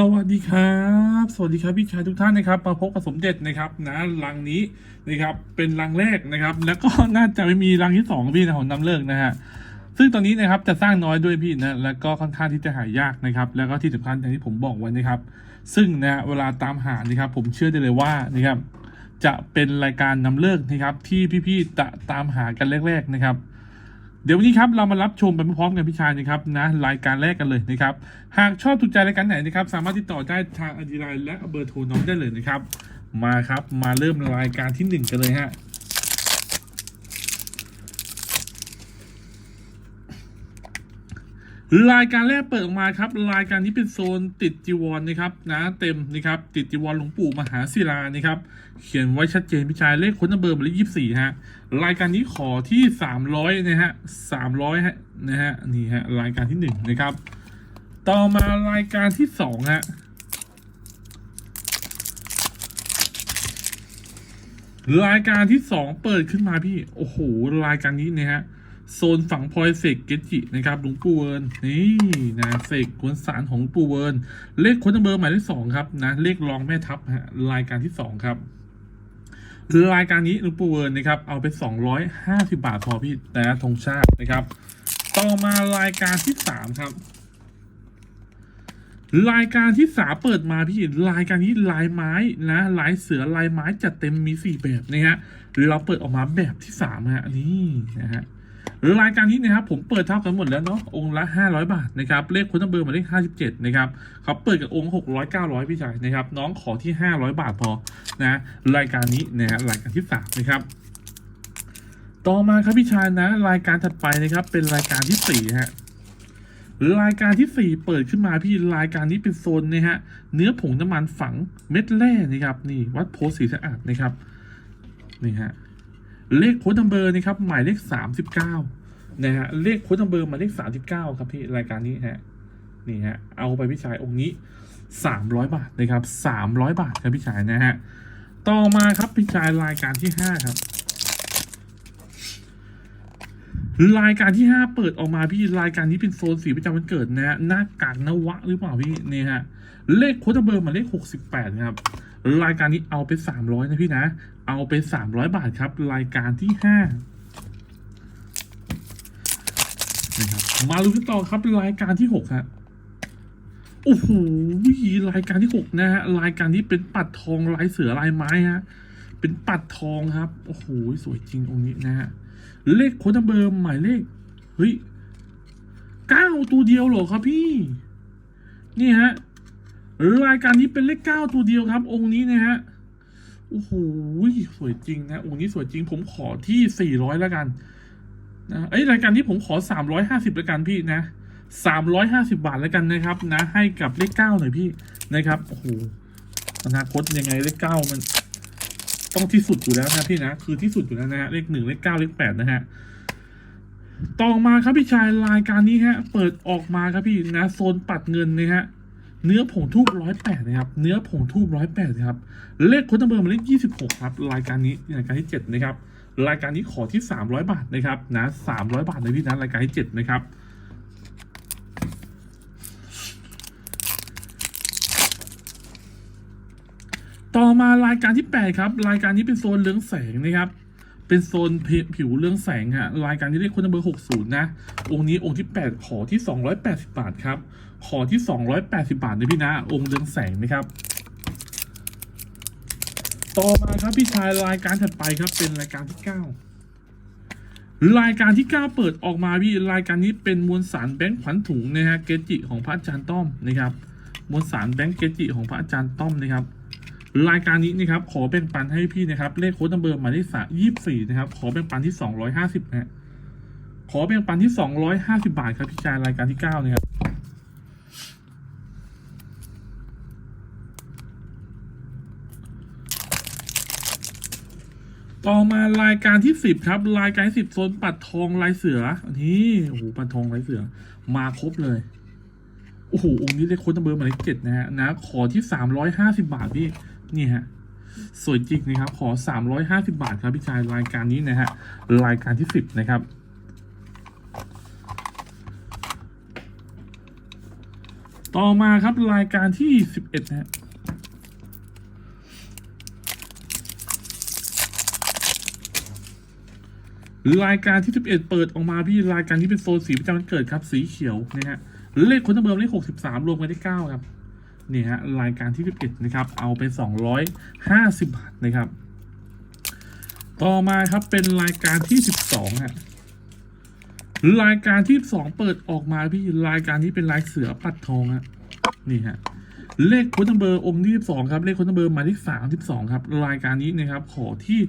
สวัสดีครับ สวัสดีครับพี่ชายทุกท่านนะครับมาพบกับสมเด็จนะครับนะรังนี้นะครับเป็นรังแรกนะครับ แล้วก็น่าจะไม่มีรังที่สองพี่นะของนำเลิกนะฮะซึ่งตอนนี้นะครับจะสร้างน้อยด้วยพี่นะแล้วก็ค่อนข้างที่จะหายากนะครับ แล้วก็ที่สำคัญอย่างที่ผมบอกไว้นะครับ ซึ่งนะเวลาตามหานะครับ ผมเชื่อได้เลยว่านะครับจะเป็นรายการนำเลิกนะครับที่พี่ๆจะตามหากันแรก ๆนะครับ เดี๋ยววันนี้ครับเรามารับชมไปพร้อมกันพี่ชายนะครับนะรายการแรกกันเลยนะครับ หากชอบถูกใจรายการไหนนะครับ สามารถติดต่อได้ทางอดีไลน์และเบอร์โทรน้องได้เลยนะครับ มาครับมาเริ่มรายการที่หนึ่งกันเลยฮะ รายการแรกเปิดออกมาครับ รายการนี้เป็นโซนติดจีวรนะครับนะเต็มนะครับติดจีวรหลวงปู่มหาศิลานะครับเขียนไว้ชัดเจนพี่ชายเลขค้นเบอร์หมายเลขยี่สี่ฮะรายการนี้ขอที่สามร้อยนะฮะสามร้อยฮะนะฮะนี่ฮะรายการที่หนึ่งนะครับ ต่อมารายการที่สองฮะรายการที่สองเปิดขึ้นมาพี่ โอ้โหรายการนี้เนี่ยฮะ โซนฝั่งพลอยเสกเกจินะครับหลวงปู่เวิร์นนี่นะเสกกวนสารของหลวงปู่เวิร์นเลขค้นเบอร์หมายเลขสองครับนะเลขรองแม่ทัพฮะรายการที่สองครับรายการนี้หลวงปู่เวิร์นนะครับเอาไป250บาทพอพี่แต่ธงชาตินะครับ ต่อมารายการที่สามครับรายการที่สามเปิดมาพี่รายการนี้ลายไม้นะลายเสือลายไม้จัดเต็มมีสี่แบบนะฮะเราเปิดออกมาแบบที่สามฮะนี่นะฮะ รายการนี้นะครับผมเปิดเท่ากันหมดแล้วเนาะองค์ละห้าร้อยบาทนะครับเลขคุณต้องเบอร์หมายเลขห้าสิบเจ็ดนะครับเขาเปิดกับองค์หกร้อยเก้าร้อยพี่ชายนะครับน้องขอที่ห้าร้อยบาทพอนะรายการนี้นะฮะรายการที่สามนะครับต่อมาครับพี่ชายนะ รายการถัดไปนะครับเป็นรายการที่สี่ฮะรายการที่สี่เปิดขึ้นมาพี่รายการนี้เป็นโซนนะฮะเนื้อผงน้ำมันฝังเม็ดแร่นะครับนี่วัดโพสีสะอาดนะครับนี่ฮะ เลขโค้ดนัมเบอร์นะครับหมายเลขสามสิบเก้านะฮะเลขโค้ดนัมเบอร์หมายเลขสามสิบเก้าครับพี่รายการนี้ฮะนี่ฮะเอาไปพี่ชายองค์นี้สามร้อยบาทนะครับสามร้อยบาทครับพี่ชายนะฮะต่อมาครับพี่ชายรายการที่ห้าครับรายการที่ห้าเปิดออกมาพี่รายการนี้เป็นโซนสีประจำวันเกิดนะฮะหน้ากากนวะหรือเปล่าพี่เนี่ยฮะเลขโค้ดเบอร์หมายเลขหกสิบแปดนะครับ รายการนี้เอาไปสามร้อยนะพี่นะ เอาไปสามร้อยบาทครับ รายการที่ห้านะครับมาลุ้นกันต่อครับรายการที่หกฮะโอ้โหรายการที่หกนะฮะรายการนี้เป็นปัดทองลายเสือลายไม้ฮะเป็นปัดทองครับโอ้โหสวยจริงองค์นี้นะฮะเลขโค้ดเบอร์หมายเลขเฮ้ยเก้าตัวเดียวเหรอครับพี่ นี่ฮะ รายการนี้เป็นเลขเก้าตัวเดียวครับ องค์นี้นะฮะโอ้โหสวยจริงนะองค์นี้สวยจริง ผมขอที่สี่ร้อยแล้วกันนะเอ้รายการนี้ผมขอสามร้อยห้าสิบแล้วกันพี่นะสามร้อยห้าสิบาทแล้วกันนะครับ นะ ให้กับเลขเก้าหน่อยพี่นะครับโอ้โหอนาคตยังไงเลขเก้ามัน ต้องที่สุดอยู่แล้วนะพี่นะคือที่สุดอยู่แล้วนะฮะเลขหนึ่งเลขเก้าเลขแปดนะฮะต่อมาครับพี่ชายรายการนี้ฮะ เปิดออกมาครับพี่นะโซนปัดเงินนะฮะ เนื้อผงทูบร้อยแปดนะครับ เนื้อผงทูบร้อยแปดนะครับ เลขคนตเบอร์มาเลขยี่สิบหกครับ รายการนี้รายการที่เจ็ดนะครับ รายการนี้ขอที่สามร้อยบาทนะครับนะสามร้อยบาทเลยพี่นะรายการที่เจ็ดนะครับต่อมารายการที่ 8 ครับ รายการนี้เป็นโซนเรืองแสงนะครับ เป็นโซนผิวเรืองแสงฮะรายการนี้เรียกคนเบอร์ 60 นะ องค์นี้องค์ที่ 8 ขอที่ 280 บาทครับ ขอที่ 280 บาทนะพี่นะ องค์เรืองแสงนะครับ ต่อมาครับพี่ชายรายการถัดไปครับเป็นรายการที่ 9 รายการที่ 9 เปิดออกมาพี่รายการนี้เป็นมวลสารแบงค์ขวัญถุงนะฮะเกจิของพระอาจารย์ต้อมนะครับ มวลสารแบงค์เกจิของพระอาจารย์ต้อมนะครับรายการนี้นะครับขอแบ่งปันให้พี่นะครับ เลขโค้ดนัมเบอร์หมายเลขสามยี่สี่นะครับ ขอแบ่งปันที่สองร้อยห้าสิบนะขอแบ่งปันที่สองร้อยห้าสิบาทครับพี่ชายรายการที่เก้านะครับ ต่อมารายการที่สิบครับ รายการสิบโซนปัดทองลายเสือ อันี่โอ้โหปัดทองลายเสือ มาครบเลยโอ้โหองค์นี้ได้โค้ดนัมเบอร์หมายเลขเจ็ดนะฮะนะ ขอที่สามร้อยห้าสิบาทพี่นี่ฮะสวยจริงนะครับ ขอสามร้อยห้าสิบาทครับพี่ชายรายการนี้นะฮะรายการที่สิบนะครับตต่อมาครับรายการที่สิบเอ็ดนะฮะ รายการที่สิบเอ็ดเปิดออกมาพี่รายการที่เป็นโซนสีประจำวันเกิดครับ สีเขียวนะฮะเลขคนทั้งเบอร์เลขหกสิบสามรวมกันได้เก้าครับนี่ฮะรายการที่สิบเอ็ดนะครับ เอาไปสองร้อยห้าสิบบาทนะครับ ต่อมาครับเป็นรายการที่สิบสองฮะรายการที่สองเปิดออกมาพี่รายการนี้เป็นลายเสือปัดทองฮะนี่ฮะ เลขโค้ดนัมเบอร์องค์ที่สิบสองครับ เลขโค้ดนัมเบอร์หมายเลขสามสิบสองครับ รายการนี้นะครับ ขอที่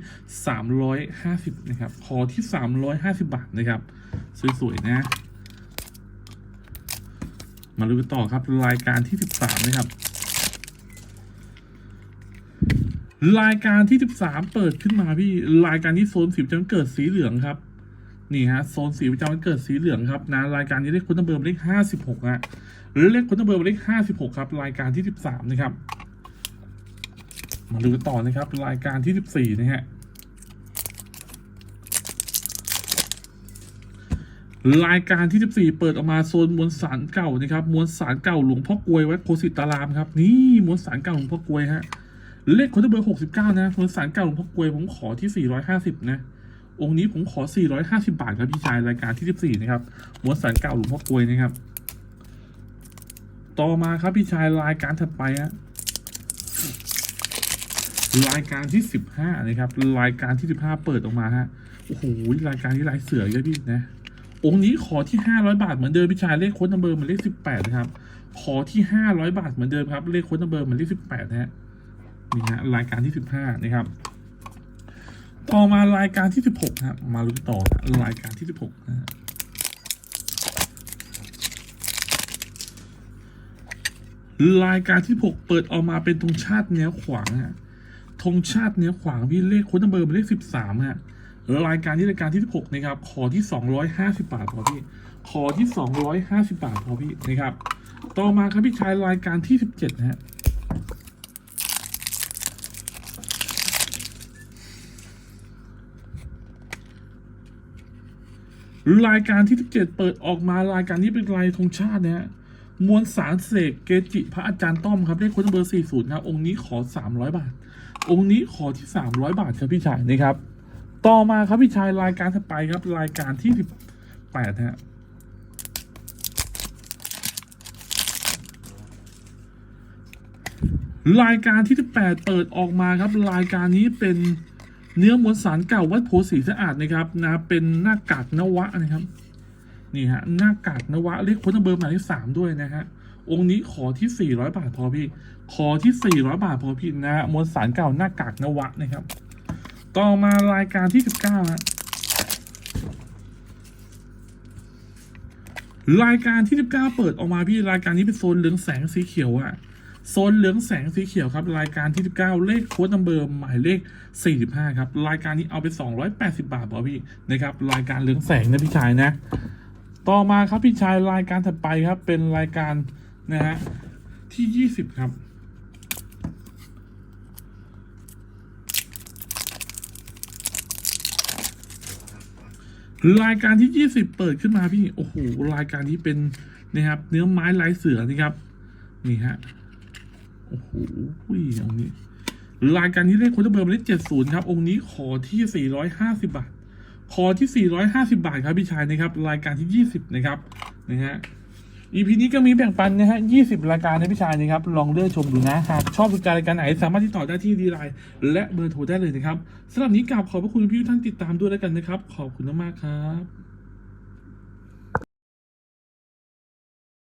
สามร้อยห้าสิบนะครับ ขอที่สามร้อยห้าสิบบาทนะครับ สวยๆนะ มาดูกันต่อครับ รายการที่สิบสามนะครับ รายการที่สิบสามเปิดขึ้นมาพี่ รายการที่โซนสีประเกิดสีเหลืองครับ นี่ฮะโซนสีประจำวันเกิดสีเหลืองครับนะรายการนี้เลขคุณนัมเบอร์เลขห้าสิบหกฮะหรือเลขคุณนัมเบอร์เลขห้าสิบหกครับรายการที่สิบสามนะครับ มาดูต่อนะครับ รายการที่สิบสี่นะฮะรายการที่สิบสี่เปิดออกมาโซนมวลสารเก่านะครับมวลสารเก่าหลวงพ่อกลวยวัดโคสิตารามครับนี่มวลสารเก่าหลวงพ่อกลวยฮะเลขคุณนัมเบอร์หกสิบเก้านะมวลสารเก่าหลวงพ่อกลวยผมขอที่สี่ร้อยห้าสิบนะ องค์นี้ผมขอ 450 บาทครับพี่ชายรายการที่ 14 นะครับม้วนสันเก่าหลวงพ่อกลวยนะครับ ต่อมาครับพี่ชายรายการถัดไปฮะรายการที่ 15 นะครับ รายการที่ 15 เปิดออกมาฮะโอ้โหรายการที่ลายเสือเยอะพี่นะองค์นี้ขอที่ 500 บาทเหมือนเดิมพี่ชายเลขโค้ดนัมเบอร์มือนเลข 18 นะครับ ขอที่ 500 บาทเหมือนเดิมครับเลขโค้ดนัมเบอร์มือนเลข 18นะฮะนี่ฮะรายการที่ 15 นะครับ ต่อมารายการที่16ครับมาลุ้นต่อฮะรายการที่16นะฮะรายการที่6เปิดออกมาเป็นธงชาติแนวขวางฮะธงชาติแนวขวางพี่เลขโค้ดนัมเบอร์เป็นเลข13ฮะรายการที่รายการที่16นะครับขอที่250บาทพอพี่ขอที่250บาทพอพี่นะครับ ต่อมาครับพี่ชายรายการที่17นะฮะ รายการที่17เปิดออกมารายการนี้เป็นรายธงชาตินะฮะมวลสารเสกเกจิ พระอาจารย์ต้อมครับเลขคนเบอร์40ครับองค์นี้ขอ 300 บาท องค์นี้ขอที่ 300 บาทครับพี่ชายนะครับ ต่อมาครับพี่ชายรายการถัดไปครับ รายการที่18ฮะรายการที่18เปิดออกมาครับ รายการนี้เป็น เนื้อมวลสารเก่าวัดโพสีสะอาดนะครับนะเป็นหน้ากากนวะนะครับนี่ฮะหน้ากากนวะเลขคนเบอร์หมายเลขสามด้วยนะฮะองค์นี้ขอที่400บาทพอพี่ ขอที่400บาทพอพี่นะมวลสารเก่าหน้ากากนวะนะครับ ต่อมารายการที่19ฮะรายการที่19เปิดออกมาพี่รายการนี้เป็นโซนเหลืองแสงสีเขียวอะ โซนเหลืองแสงสีเขียวครับ รายการที่ 19 เลขโค้ดนัมเบอร์หมายเลข 45 ครับ รายการนี้เอาไป 280 บาทพอพี่นะครับ รายการเหลืองแสงนะพี่ชายนะ ต่อมาครับพี่ชายรายการถัดไปครับ เป็นรายการนะฮะที่ 20 ครับรายการที่ 20 เปิดขึ้นมาพี่ โอ้โห รายการนี้เป็นนะครับ เนื้อไม้ลายเสือนะครับ นี่ฮะ โอ้โหองค์นี้ รายการนี้เลขโค้ดเบอร์หมายเลขเจ็ดศูนย์ครับ องค์นี้ขอที่สี่ร้อยห้าสิบาท ขอที่สี่ร้อยห้าสิบาทครับพี่ชายนะครับ รายการที่ยี่สิบนะครับนะฮะ EP นี้ก็มีแบ่งปันนะฮะยี่สิบรายการนะพี่ชายนะครับ ลองเลือกชมดูนะ หากชอบรายการไหนสามารถติดต่อได้ที่ดีไลน์และเบอร์โทรได้เลยนะครับสำหรับนี้กราบขอบพระคุณพี่ทุกท่านติดตามด้วยแล้วกันนะครับ ขอบคุณมากๆครับ